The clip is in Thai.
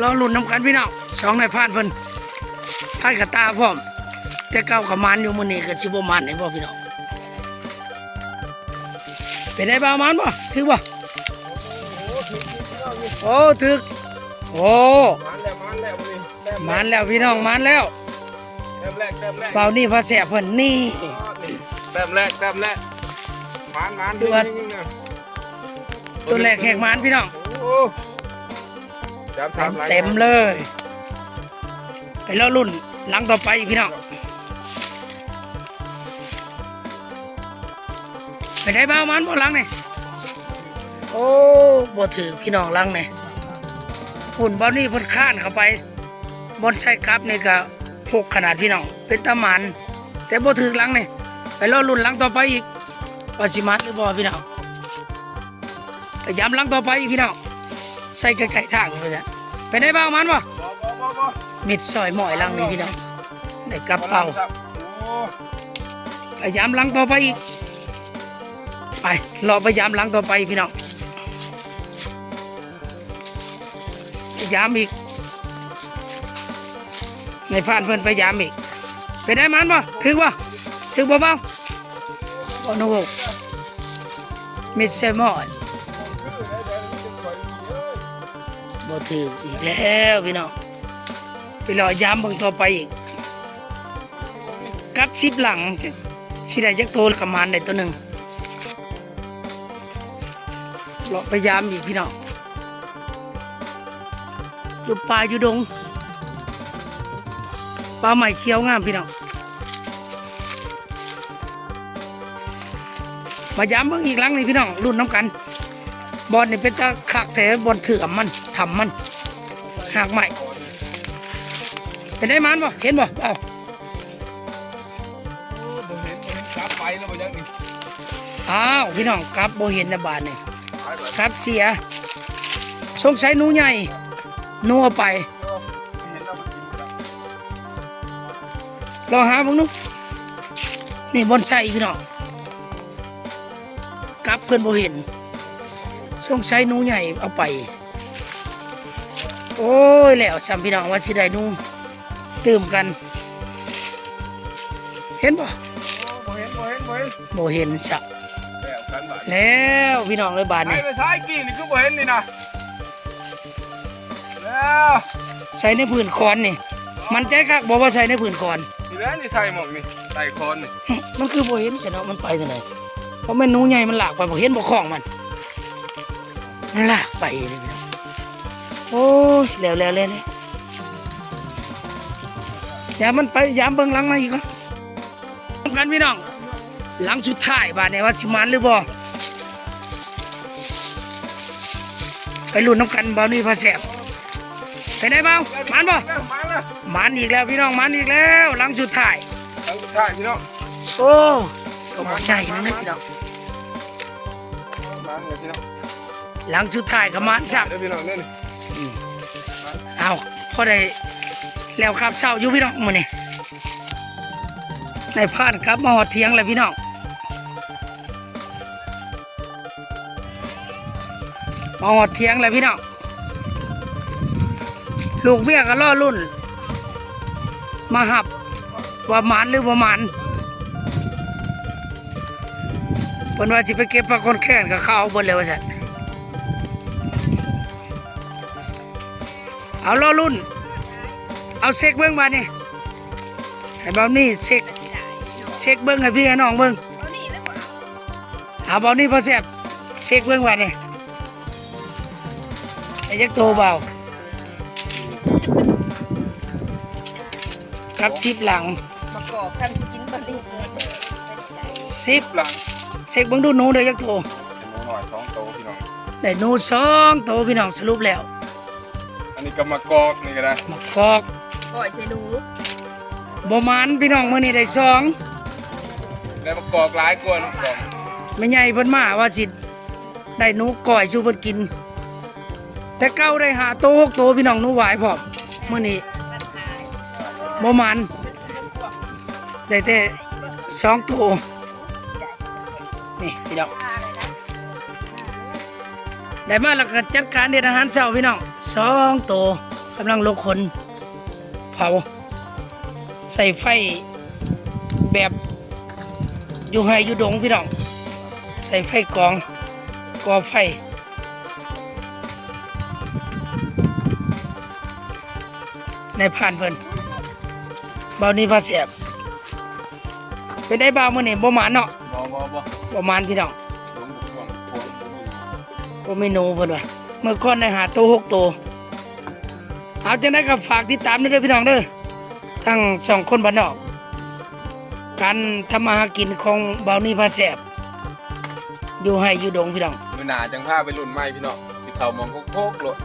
รอลุ้นน้ำกันพี่น้องสองนายพรานเพิ่นพายกระตาพร้อมแต่เก่าขมานอยู่มื้อนี้ก็สิบ่มันให้บ่พี่น้องเป็นได้บ่าวมันบ่ถือบ่โอ้ถึกโอ้มันแล้วมันแล้ววันนี้แต้มมันแล้วพี่น้องมันแล้วแต้มแรกแต้มแรกเปล่านี่พระแสบเพิ่นนี่แต้มแรกแต้มแรกมันมันคือว่านิ่งๆนะตัวแรกแหกมันพี่น้อง โอ้จำสามหลายเต็มเลย ไปแล้วรุ่นหลังต่อไปพี่น้องไปได้บ้ามันบ่หลังเนี่ยโอ้บ่ถือพี่น้องหลังเนี่ยหุ่นบ่นี่พิ่นข้านเข้าไปบนใช้กับนี่ก็พกขนาดพี่น้องเป็นตะหมันแต่บ่ถือหลังเนี่ยไปรอรุ่นหลังต่อไปอีกว่าสิมันหรือบ่พี่น้องไปย้ำหลังต่อไปอีกพี่น้อง ใส่ไก่ๆทางไปจ้ะไปได้บ้าวมันบ่บ่บ่บ่บ่มิดซอยหมอยหลังนี่พี่น้องได้กระเป๋าโอ้พยายามหลังต่อไปอีกไปรอพยายามหลังต่อไปพี่น้องพยายามอีกในผ่านเพิ่นพยายามอีกไปได้มันบ่ถึงบ่ถึงบ่เบาบ่โนกมิดซอยหมอย บ่ถืออีกแล้วพี่น้องไปรอยามเบิ่งต่อไปอีกกับสิบหลังสิได้จักโตประมาณได้ตัวหนึ่งรอพยายามอีกพี่น้องอยู่ป่าอยู่ดงปลาใหม่เขียวงามพี่น้องมายามเบิ่งอีกหลังนี่พี่น้องรุ่นน้ำกัน บอลนี่เป็นตาขักแต่บอลถือมันทำมันหากใหม่เป็นได้มันบ่เห็นบ่เอ้าบ่เห็นบ่เห็นกลับไปแล้วบ่ยังนี่อ้าวพี่น้องกลับบ่เห็นในะบาทนี่ไปไปกลับเสียสงสัยหนูใหญ่หนูเอาไปเห็นแล้วมันกินครับลองหาเบิ่งนุนี่บอนไซพี่น้องกลับเพิ่นบ่เห็น สงสัยหนูใหญ่เอาไป โอ้ยแล้วซ้ำพี่น้องว่าสิได้หนูตื่มกัน เห็นบ่บ่เห็นบ่เห็นบ่เห็นบ่เห็นซะแล้วกันบ่แล้วพี่น้องเอ้ยบาดไปนี่ไปซ้ายกี่นี่คือบ่เห็นนี่นะแล้วใส่ในผืนคอนนี่ มันใจคักบอกว่าใส่ในผืนคอนนี่แล้วนี่ใส่หมวกนี่ใส่คอนนี่หึมันคือบ่เห็นเสียเนาะมันไปทางไหนเพราะแม่นหนูใหญ่มันหลากไปบ่เห็นบ่คล้องมันมัน ลากไปเลยน้องโอ้ยแล้วแล้วแล้วอย่ามันไปยามเบิ่งหลังมาอีกก่อนทำกันพี่น้อง หลังสุดท้ายบาดนี้ว่าสิมันหรือบ่ไปลุ้นน้ำกันบ่าวนี่พาแสบไปไหนบ้าวมันบ่มันอีกแล้วพี่น้องมันอีกแล้ว หลังสุดท้ายทางสุดท้ายพี่น้องโอ้ก็บอกใจนะนะพี่น้อง หลังสุดท้ายก็มันสับเดี๋ยวพี่น้องเนี่ยเอาพอได้แล้วครับเช้าอยู่พี่น้องมื้อนี้ในพานครับมาหอดเทียงเลยพี่น้องมาหอดเทียงเลยพี่น้องลูกเมียก็ล่อรุ่น มาหับว่าหมันหรือว่าหมันเพิ่นว่าสิไปเก็บปลาคนแค้นกับเขาเอาเบิดเลยว่าซั่น เอาล่อรุ่น เอาเช็คเบิ้งมานี่ให้เบานี่เช็คเช็คเบิ้งให้พี่ให้น้องเบิ้งเอาเบานี่พอแสบเช็คเบิ้งมานี่ไอ้ยักษ์โตเบากับสิบหลังประกอบทำสกินบริษัทสิบหลังเช็คเบิ้งดูหนูเด้อยักษ์โตหมูหน่อยสองโตพี่น้องได้หนูสองโตพี่น้องสรุปแล้วอั นนี้ก็มากอกนี่ก็ได้มากอกก่อยใช้ดูบ่มันพี่น้องมื้อนี้ได้สองแล้วมากอกหลายกวนกอกไม่ใหญ่เพิ่นมาว่าสิได้หนูก่อยสู่เพิ่นกิน แต่เก้าได้หาโตหกโตพี่น้องหนูหวายพร้อมมื้อนี้บ่มันได้แต่สองโตนี่พี่น้อง ได้มาแล้วก็จัดการเด็ดอาหารเช้าพี่น้องสองโตกำลังลกคนเผา ใส่ไฟแบบอยู่ไฮอยู่ดงพี่น้อง ใส่ไฟกองกอไฟในผ่านเพิ่นเบานี้พาเสียบเป็นได้บ่าวมื้อนี้บ่หมานเนาะบ่บ่บ่บ่หมานพี่น้องหลวงหลวงหลวง็ไม่โนูเพิ่นว่าเมื่อก่อนได้หาตัวหกตัวเอาจังได๋ก็ฝากติดตามด้วยเด้อพี่น้องเด้อทั้งสองคนบ้านนอก การทำมาหากินของเบานี่พาแสบอยู่ให้อยู่ดงพี่น้อง มือหนาจังพาไปรุ่นใหม่พี่น้องสิเขามองโคกๆโลด